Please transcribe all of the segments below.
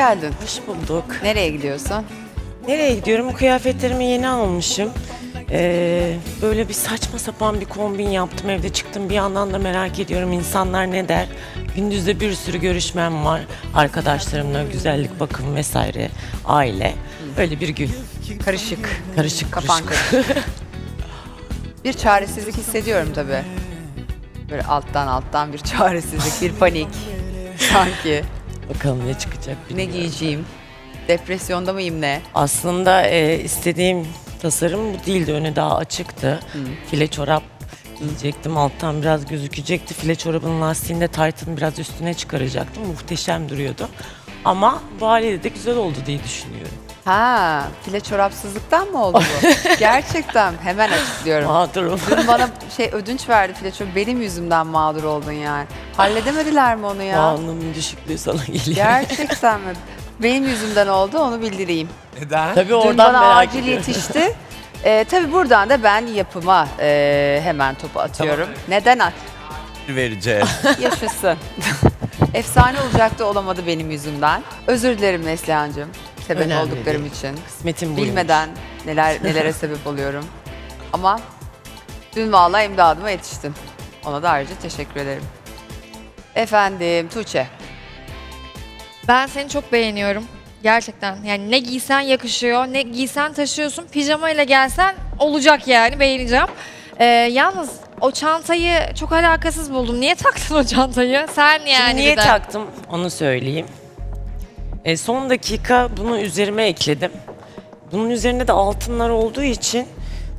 geldin. Hoş bulduk. Nereye gidiyorsun? Nereye gidiyorum? Kıyafetlerimi yeni almışım. Ee, böyle bir saçma sapan bir kombin yaptım evde çıktım. Bir yandan da merak ediyorum insanlar ne der. Gündüzde bir sürü görüşmem var. Arkadaşlarımla güzellik, bakım vesaire, aile. Böyle bir gün. Karışık. Karışık Kafan karışık. karışık. bir çaresizlik hissediyorum tabii. Böyle alttan alttan bir çaresizlik, bir panik. Sanki. Bakalım ne çıkacak Ne bilmiyorum. giyeceğim? Depresyonda mıyım ne? Aslında e, istediğim tasarım bu değildi. Önü daha açıktı. File çorap giyecektim. Alttan biraz gözükecekti. File çorabın lastiğini de Titan biraz üstüne çıkaracaktım. Muhteşem duruyordu. Ama bu haliyle de güzel oldu diye düşünüyorum. Ha, file çorapsızlıktan mı oldu bu? Gerçekten hemen açıklıyorum. Mağdurum. Dün bana şey ödünç verdi file çorap. Benim yüzümden mağdur oldun yani. Halledemediler mi onu ya? Puanımın düşüklüğü sana geliyor. Gerçekten mi? Benim yüzümden oldu onu bildireyim. Neden? Tabii Dün oradan bana merak acil ediyorum. yetişti. Ee, tabii buradan da ben yapıma e, hemen topu atıyorum. Neden at? vereceğiz. Yaşasın. Efsane olacaktı olamadı benim yüzümden. Özür dilerim Neslihan'cığım. Sebep Önemli olduklarım değil. için. Kısmetim buymuş. Bilmeden neler nelere sebep oluyorum. Ama dün vallahi imdadıma yetiştin. Ona da ayrıca teşekkür ederim. Efendim Tuğçe. Ben seni çok beğeniyorum. Gerçekten. Yani ne giysen yakışıyor, ne giysen taşıyorsun. Pijama ile gelsen olacak yani beğeneceğim. Ee, yalnız o çantayı çok alakasız buldum. Niye taktın o çantayı? Sen yani Şimdi niye bir de. taktım onu söyleyeyim. E, son dakika bunu üzerime ekledim. Bunun üzerinde de altınlar olduğu için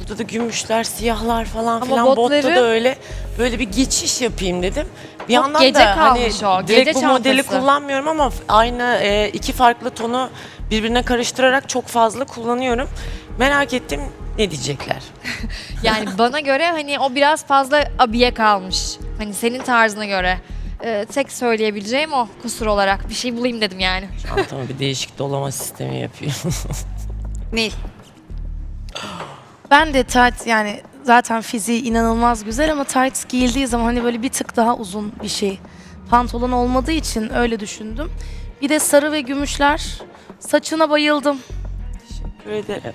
burada da gümüşler, siyahlar falan Ama filan botta botları- da öyle böyle bir geçiş yapayım dedim. Bir Çok yandan gece da hani kalmış o, direkt gece bu modeli çantası. kullanmıyorum ama f- aynı e, iki farklı tonu birbirine karıştırarak çok fazla kullanıyorum. Merak ettim ne diyecekler. Yani bana göre hani o biraz fazla abiye kalmış. Hani senin tarzına göre. Ee, tek söyleyebileceğim o kusur olarak. Bir şey bulayım dedim yani. Çantama bir değişik dolama sistemi yapıyor. Nil. Ben de tight yani zaten fiziği inanılmaz güzel ama tight giyildiği zaman hani böyle bir tık daha uzun bir şey. Pantolon olmadığı için öyle düşündüm. Bir de sarı ve gümüşler. Saçına bayıldım. Teşekkür ederim.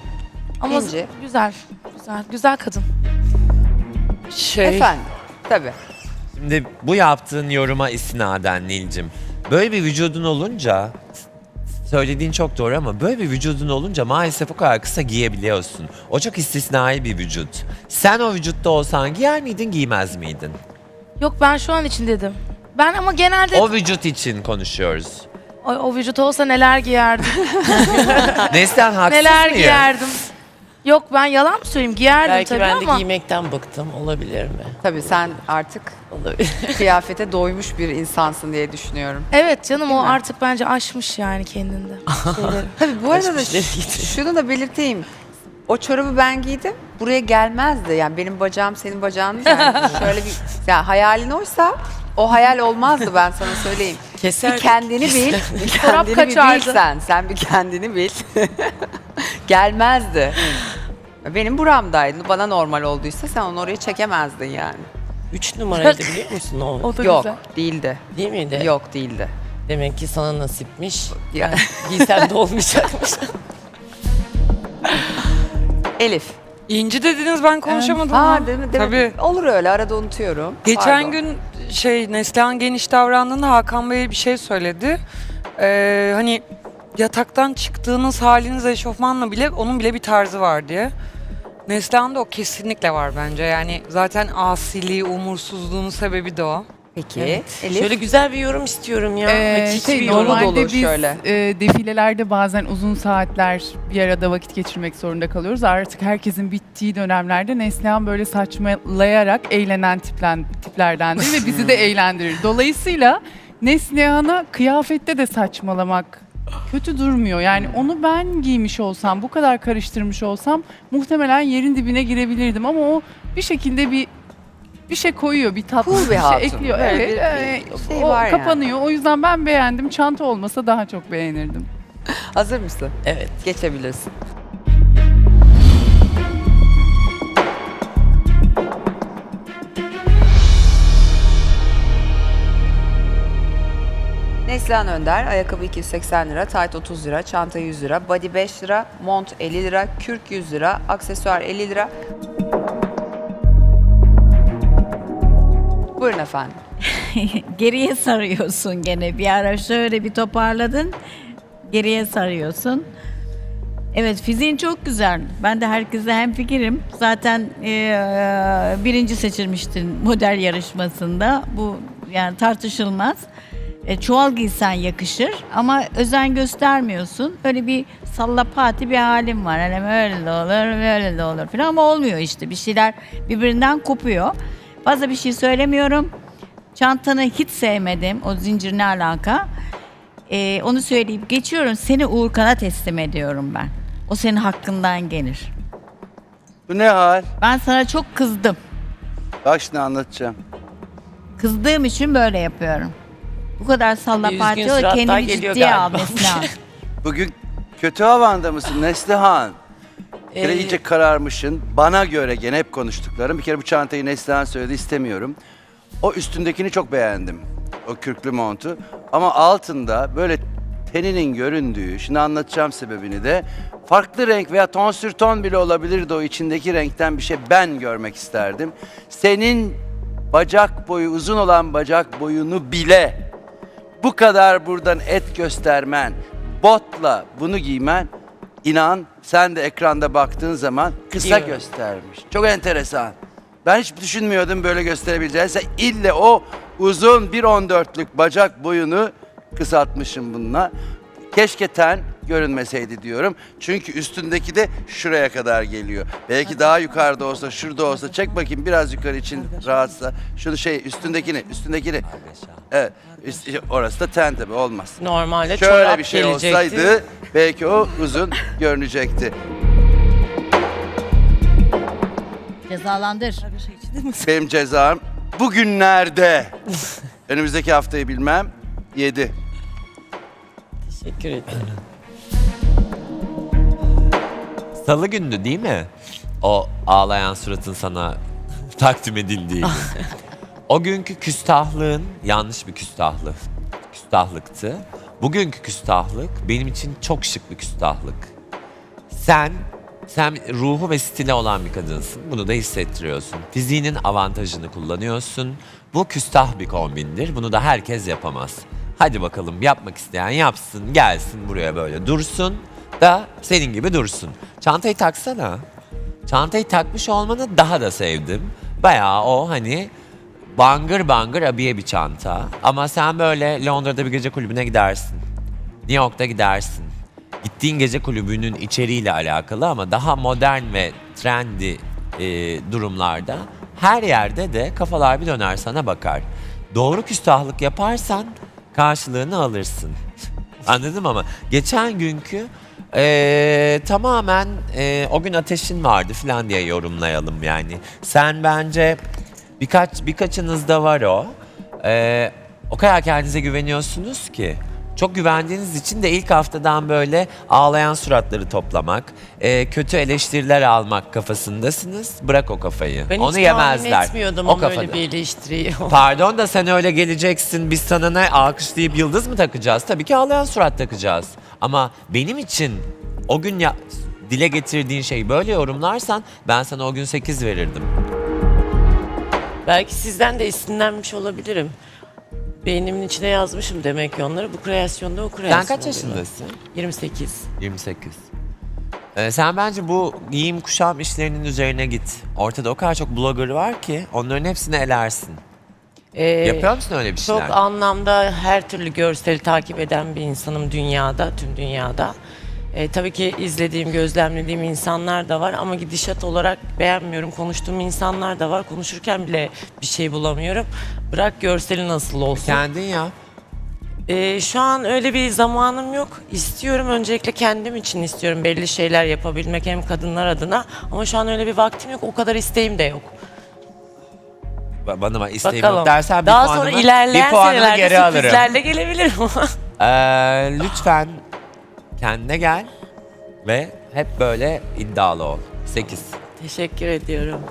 Ama İnce. güzel. Güzel. Güzel kadın. Şey, Efendim. Tabii. Şimdi bu yaptığın yoruma istinaden Nilcim. Böyle bir vücudun olunca söylediğin çok doğru ama böyle bir vücudun olunca maalesef o kadar kısa giyebiliyorsun. O çok istisnai bir vücut. Sen o vücutta olsan giyer miydin giymez miydin? Yok ben şu an için dedim. Ben ama genelde O vücut için konuşuyoruz. o, o vücut olsa neler giyerdim. Neslihan haksız neler mıyım? giyerdim. Yok ben yalan mı söyleyeyim? Giyerdim belki tabii ben de ama. giymekten bıktım. Olabilir mi? Tabii sen artık Olabilir. kıyafete doymuş bir insansın diye düşünüyorum. Evet canım o mi? artık bence aşmış yani kendinde. şeyleri. Tabii bu arada da şunu da belirteyim. O çorabı ben giydim. Buraya gelmezdi. Yani benim bacağım senin bacağın değil. Yani şöyle bir yani hayalin oysa o hayal olmazdı ben sana söyleyeyim. Keser. Bir kendini bil. Bir Çorap kendini bir bil kaçardı. sen. Sen bir kendini bil. Gelmezdi. Benim buramdaydı. Bana normal olduysa sen onu oraya çekemezdin yani. Üç numaraydı biliyor musun o? O da Yok güzel. değildi. Değil miydi? Yok değildi. Demek ki sana nasipmiş. Ya. Giysem de olmayacakmış. Elif. İnci dediniz ben konuşamadım. Ha değil mi? Değil mi? Tabii. Olur öyle arada unutuyorum. Geçen Pardon. gün şey Neslihan geniş davrandığında Hakan Bey bir şey söyledi. Ee, hani yataktan çıktığınız haliniz eşofmanla bile onun bile bir tarzı var diye. Neslihan'da o kesinlikle var bence. Yani zaten asiliği, umursuzluğunun sebebi de o. Peki. Evet. Elif. Şöyle güzel bir yorum istiyorum ya. Ee, Hakiki şey, bir yorum. normalde dolu biz şöyle. e, defilelerde bazen uzun saatler bir arada vakit geçirmek zorunda kalıyoruz. Artık herkesin bittiği dönemlerde Neslihan böyle saçmalayarak eğlenen tiplen, tiplerdendir ve bizi de eğlendirir. Dolayısıyla Neslihan'a kıyafette de saçmalamak kötü durmuyor. Yani onu ben giymiş olsam, bu kadar karıştırmış olsam muhtemelen yerin dibine girebilirdim ama o bir şekilde bir bir şey koyuyor, bir tatlı Cool bir bir hatun. şey ekliyor. Böyle Evet, bir- e, bir şey o var yani. kapanıyor. O yüzden ben beğendim. Çanta olmasa daha çok beğenirdim. Hazır mısın? Evet. Geçebilirsin. Neslihan Önder, ayakkabı 280 lira, tayt 30 lira, çanta 100 lira, body 5 lira, mont 50 lira, kürk 100 lira, aksesuar 50 lira. Buyurun efendim. geriye sarıyorsun gene. Bir ara şöyle bir toparladın. Geriye sarıyorsun. Evet fiziğin çok güzel. Ben de herkese hem fikirim. Zaten eee, birinci seçilmiştin model yarışmasında. Bu yani tartışılmaz. E, çuval giysen yakışır ama özen göstermiyorsun. Öyle bir sallapati bir halin var. Hani öyle de olur, böyle de olur falan ama olmuyor işte. Bir şeyler birbirinden kopuyor. Fazla bir şey söylemiyorum. Çantanı hiç sevmedim. O zincir ne alaka? Ee, onu söyleyip geçiyorum. Seni Uğurkan'a teslim ediyorum ben. O senin hakkından gelir. Bu ne hal? Ben sana çok kızdım. Bak şimdi anlatacağım. Kızdığım için böyle yapıyorum. Bu kadar salla Üzgün parça ol, suratlar kendini geliyor ciddiye al galiba. Neslihan. Bugün kötü havanda mısın Neslihan? Bir kere Ee, iyice kararmışsın. Bana göre gene hep konuştuklarım. Bir kere bu çantayı Neslihan söyledi istemiyorum. O üstündekini çok beğendim. O kürklü montu. Ama altında böyle teninin göründüğü, şimdi anlatacağım sebebini de. Farklı renk veya ton sür ton bile olabilirdi o içindeki renkten bir şey ben görmek isterdim. Senin bacak boyu uzun olan bacak boyunu bile bu kadar buradan et göstermen, botla bunu giymen inan sen de ekranda baktığın zaman kısa Biliyorum. göstermiş. Çok enteresan. Ben hiç düşünmüyordum böyle gösterebileceğini. Sen ille o uzun 1.14'lük bacak boyunu kısaltmışım bununla. Keşke ten görünmeseydi diyorum. Çünkü üstündeki de şuraya kadar geliyor. Belki daha yukarıda olsa, şurada olsa. Çek bakayım biraz yukarı için rahatsa. Şunu şey üstündekini, üstündekini. Evet. üst- orası da ten tabii olmaz. Normalde Şöyle çorap bir şey gelecekti. olsaydı belki o uzun görünecekti. Cezalandır. Benim cezam bugünlerde önümüzdeki haftayı bilmem 7. Teşekkür ederim. Salı gündü değil mi? O ağlayan suratın sana takdim edildiği gün. O günkü küstahlığın yanlış bir küstahlık. Küstahlıktı. Bugünkü küstahlık benim için çok şık bir küstahlık. Sen sen ruhu ve stili olan bir kadınsın. Bunu da hissettiriyorsun. Fiziğinin avantajını kullanıyorsun. Bu küstah bir kombindir. Bunu da herkes yapamaz. Hadi bakalım yapmak isteyen yapsın, gelsin buraya böyle dursun da senin gibi dursun. Çantayı taksana. Çantayı takmış olmanı daha da sevdim. Bayağı o hani bangır bangır abiye bir çanta. Ama sen böyle Londra'da bir gece kulübüne gidersin. New York'ta gidersin. Gittiğin gece kulübünün içeriğiyle alakalı ama daha modern ve trendy e, durumlarda her yerde de kafalar bir döner sana bakar. Doğru küstahlık yaparsan karşılığını alırsın. Anladım ama geçen günkü e, tamamen e, o gün ateşin vardı falan diye yorumlayalım yani. Sen bence birkaç birkaçınızda var o. E, o kadar kendinize güveniyorsunuz ki. Çok güvendiğiniz için de ilk haftadan böyle ağlayan suratları toplamak, e, kötü eleştiriler almak kafasındasınız. Bırak o kafayı. Ben Onu hiç yemezler. tahmin etmiyordum o ama öyle kafada. bir eleştiriyi. Pardon da sen öyle geleceksin. Biz sana ne alkışlayıp yıldız mı takacağız? Tabii ki ağlayan surat takacağız. Ama benim için o gün ya, dile getirdiğin şeyi böyle yorumlarsan ben sana o gün 8 verirdim. Belki sizden de esinlenmiş olabilirim. Beynimin içine yazmışım demek ki onları. Bu kreasyonda o kreasyon Sen kaç oluyor. yaşındasın? 28. 28. Ee, sen bence bu giyim kuşam işlerinin üzerine git. Ortada o kadar çok blogger var ki onların hepsini elersin. Ee, Yapıyor musun öyle bir şeyler? Çok anlamda her türlü görseli takip eden bir insanım dünyada, tüm dünyada. Ee, tabii ki izlediğim, gözlemlediğim insanlar da var ama gidişat olarak beğenmiyorum. Konuştuğum insanlar da var. Konuşurken bile bir şey bulamıyorum. Bırak görseli nasıl olsun. Kendin ya. Ee, şu an öyle bir zamanım yok. İstiyorum öncelikle kendim için istiyorum belli şeyler yapabilmek hem kadınlar adına. Ama şu an öyle bir vaktim yok. O kadar isteğim de yok. Ba- Bana bak isteğim Bakalım. yok dersen bir Daha puanımı, sonra ilerleyen bir puanımı senelerde geri alırım. sürprizlerle gelebilirim. Ee, lütfen kendine gel ve hep böyle iddialı ol. 8. Teşekkür ediyorum.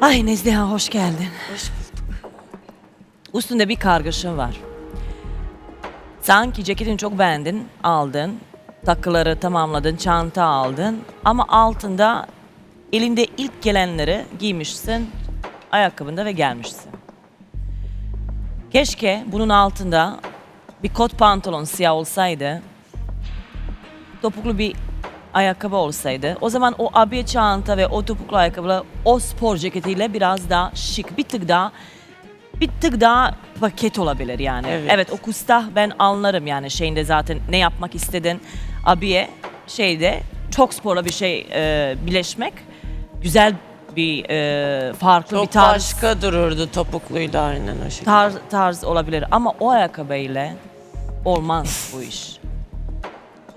Ay Nezliha hoş geldin. Hoş Üstünde bir kargaşa var. Sanki ceketini çok beğendin, aldın. Takıları tamamladın, çanta aldın. Ama altında elinde ilk gelenleri giymişsin. Ayakkabında ve gelmişsin. Keşke bunun altında bir kot pantolon siyah olsaydı. Topuklu bir ayakkabı olsaydı. O zaman o abiye çanta ve o topuklu ayakkabıyla o spor ceketiyle biraz daha şık, bir tık daha bir tık daha paket olabilir yani. Evet. Evet, o kustah ben anlarım yani şeyinde zaten ne yapmak istedin abiye şeyde çok sporla bir şey e, birleşmek güzel bir e, farklı bir Çok tarz başka dururdu topukluyla aynen o şekilde. tarz, tarz olabilir ama o ayakkabıyla olmaz bu iş.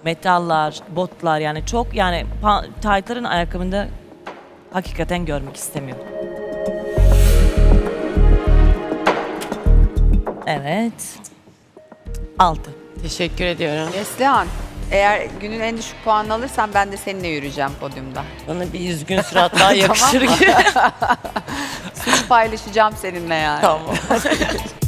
Metallar, botlar yani çok yani taytların ayakkabında hakikaten görmek istemiyorum. Evet. Altı. Teşekkür ediyorum. Neslihan, eğer günün en düşük puanını alırsan ben de seninle yürüyeceğim podyumda. Bana bir üzgün surat daha yakışır gibi. Suç paylaşacağım seninle yani. tamam.